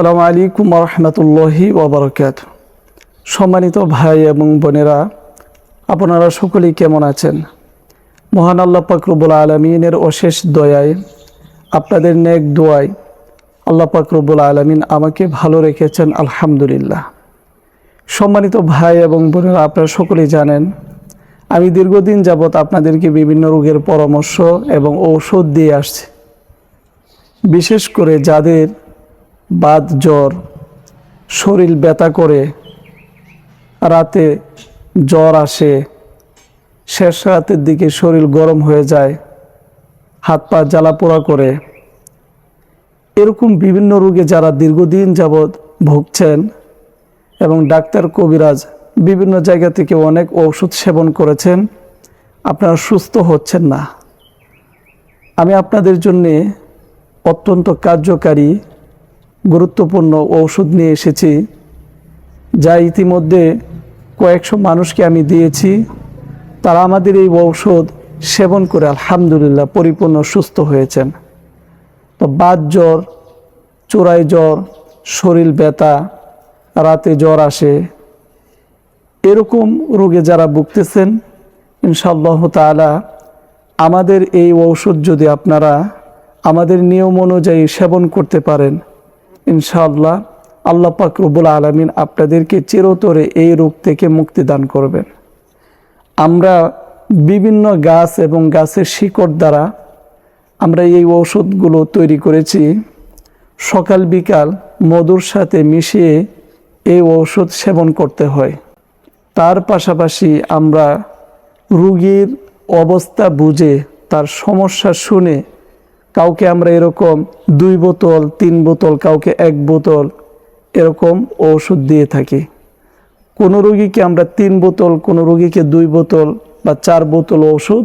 আসসালামু আলাইকুম রহমতুল্লাহি ওবরকাত সম্মানিত ভাই এবং বোনেরা, আপনারা সকলেই কেমন আছেন? মহান আল্লাহ পাকরবুল আলমিনের অশেষ দয়ায়, আপনাদের নেক দোয়ায় আল্লাহ পাকরবুল আলমিন আমাকে ভালো রেখেছেন, আলহামদুলিল্লাহ। সম্মানিত ভাই এবং বোনেরা, আপনারা সকলেই জানেন, আমি দীর্ঘদিন যাবৎ আপনাদেরকে বিভিন্ন রোগের পরামর্শ এবং ঔষধ দিয়ে আসছি। বিশেষ করে যাদের বাদ জ্বর, শরীর ব্যথা করে, রাতে জ্বর আসে, শেষ রাতের দিকে শরীর গরম হয়ে যায়, হাত পা জ্বালা পোড়া করে। এরকম বিভিন্ন রোগে যারা দীর্ঘদিন যাবৎ ভুগছেন এবং ডাক্তার কবিরাজ বিভিন্ন জায়গা থেকে অনেক ঔষধ সেবন করেছেন, আপনারা সুস্থ হচ্ছেন না। আমি আপনাদের জন্যে অত্যন্ত কার্যকারী গুরুত্বপূর্ণ ঔষধ নিয়ে এসেছি, যা ইতিমধ্যে কয়েকশো মানুষকে আমি দিয়েছি। তারা আমাদের এই ঔষধ সেবন করে আলহামদুলিল্লাহ পরিপূর্ণ সুস্থ হয়েছেন। তো বাদ জ্বর, চোরাই জ্বর, শরীর ব্যথা, রাতে জ্বর আসে, এরকম রোগে যারা ভুগতেছেন, ইনশাআল্লাহ তাআলা আমাদের এই ঔষধ যদি আপনারা আমাদের নিয়ম অনুযায়ী সেবন করতে পারেন ইনশাআল্লাহ আল্লাহ পাক রব্বুল আলমিন আপনাদেরকে চিরতরে এই রোগ থেকে মুক্তি দান করবেন। আমরা বিভিন্ন গাছ এবং গাছের শিকড় দ্বারা আমরা এই ঔষধগুলো তৈরি করেছি। সকাল, বিকাল মধুর সাথে মিশিয়ে এই ঔষধ সেবন করতে হয়। তার পাশাপাশি আমরা রুগীর অবস্থা বুঝে তার সমস্যা শুনে কাউকে আমরা এরকম দুই বোতল, তিন বোতল, কাউকে এক বোতল এরকম ওষুধ দিয়ে থাকি। কোনো রুগীকে আমরা তিন বোতল, কোনো রুগীকে দুই বোতল বা চার বোতল ওষুধ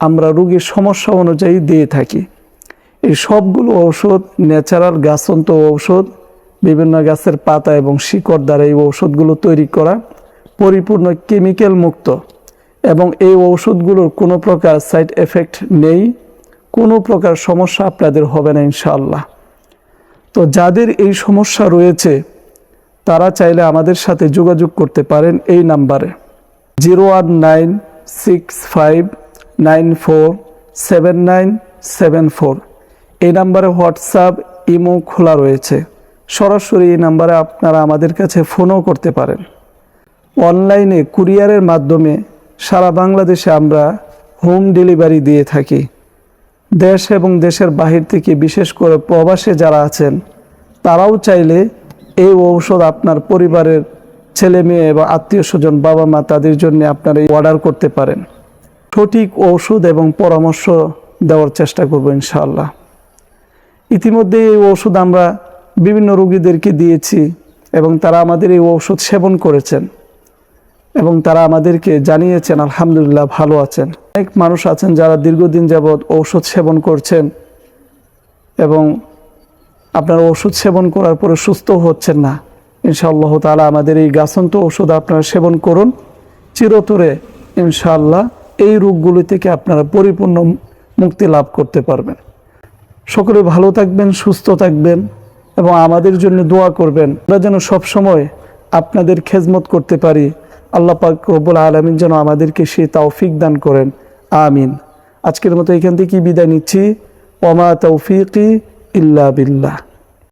আমরা রুগীর সমস্যা অনুযায়ী দিয়ে থাকি। এই সবগুলো ঔষধ, ন্যাচারাল গাছন্ত ঔষধ, বিভিন্ন গাছের পাতা এবং শিকড় দ্বারা এই ঔষধগুলো তৈরি করা পরিপূর্ণ কেমিক্যাল মুক্ত এবং এই ঔষধগুলোর কোনো প্রকার সাইড এফেক্ট নেই। কোনো প্রকার সমস্যা আপনাদের হবে না ইনশাআল্লাহ। তো যাদের এই সমস্যা রয়েছে, তারা চাইলে আমাদের সাথে যোগাযোগ করতে পারেন এই নাম্বারে। Zero one nine six five nine four seven nine seven four. এই নাম্বারে হোয়াটসঅ্যাপ, ইমো খোলা রয়েছে। সরাসরি এই নাম্বারে আপনারা আমাদের কাছে ফোনও করতে পারেন। অনলাইনে কুরিয়ারের মাধ্যমে সারা বাংলাদেশে আমরা হোম ডেলিভারি দিয়ে থাকি। দেশ এবং দেশের বাহির থেকে বিশেষ করে প্রবাসে যারা আছেন, তারাও চাইলে এই ঔষধ আপনার পরিবারের ছেলে মেয়ে এবং আত্মীয় স্বজন, বাবা মা তাদের জন্য আপনারা অর্ডার করতে পারেন। সঠিক ঔষধ এবং পরামর্শ দেওয়ার চেষ্টা করব ইনশাআল্লাহ। ইতিমধ্যে এই ঔষধ আমরা বিভিন্ন রোগীদেরকে দিয়েছি এবং তারা আমাদের এই ঔষধ সেবন করেছেন। এবং তারা আমাদেরকে জানিয়েছেন, আলহামদুলিল্লাহ ভালো আছেন। অনেক মানুষ আছেন যারা দীর্ঘদিন যাবৎ ঔষধ সেবন করছেন এবং আপনার ওষুধ সেবন করার পরে সুস্থ হচ্ছেন না। ইনশাআল্লাহ তালা আমাদের এই গাছন্ত ওষুধ আপনারা সেবন করুন। চিরতরে ইনশাআল্লাহ এই রোগগুলি থেকে আপনারা পরিপূর্ণ মুক্তি লাভ করতে পারবেন। সকলে ভালো থাকবেন, সুস্থ থাকবেন এবং আমাদের জন্য দোয়া করবেন। আমরা যেন সবসময় আপনাদের খেজমত করতে পারি। আল্লাহ পাক রব্বুল আলমিন যেন আমাদেরকে সে তৌফিক দান করেন। আমিন। আজকের মতো এখান থেকে বিদায় নিচ্ছি। ওমা তৌফিকি ইল্লা বিল্লাহ।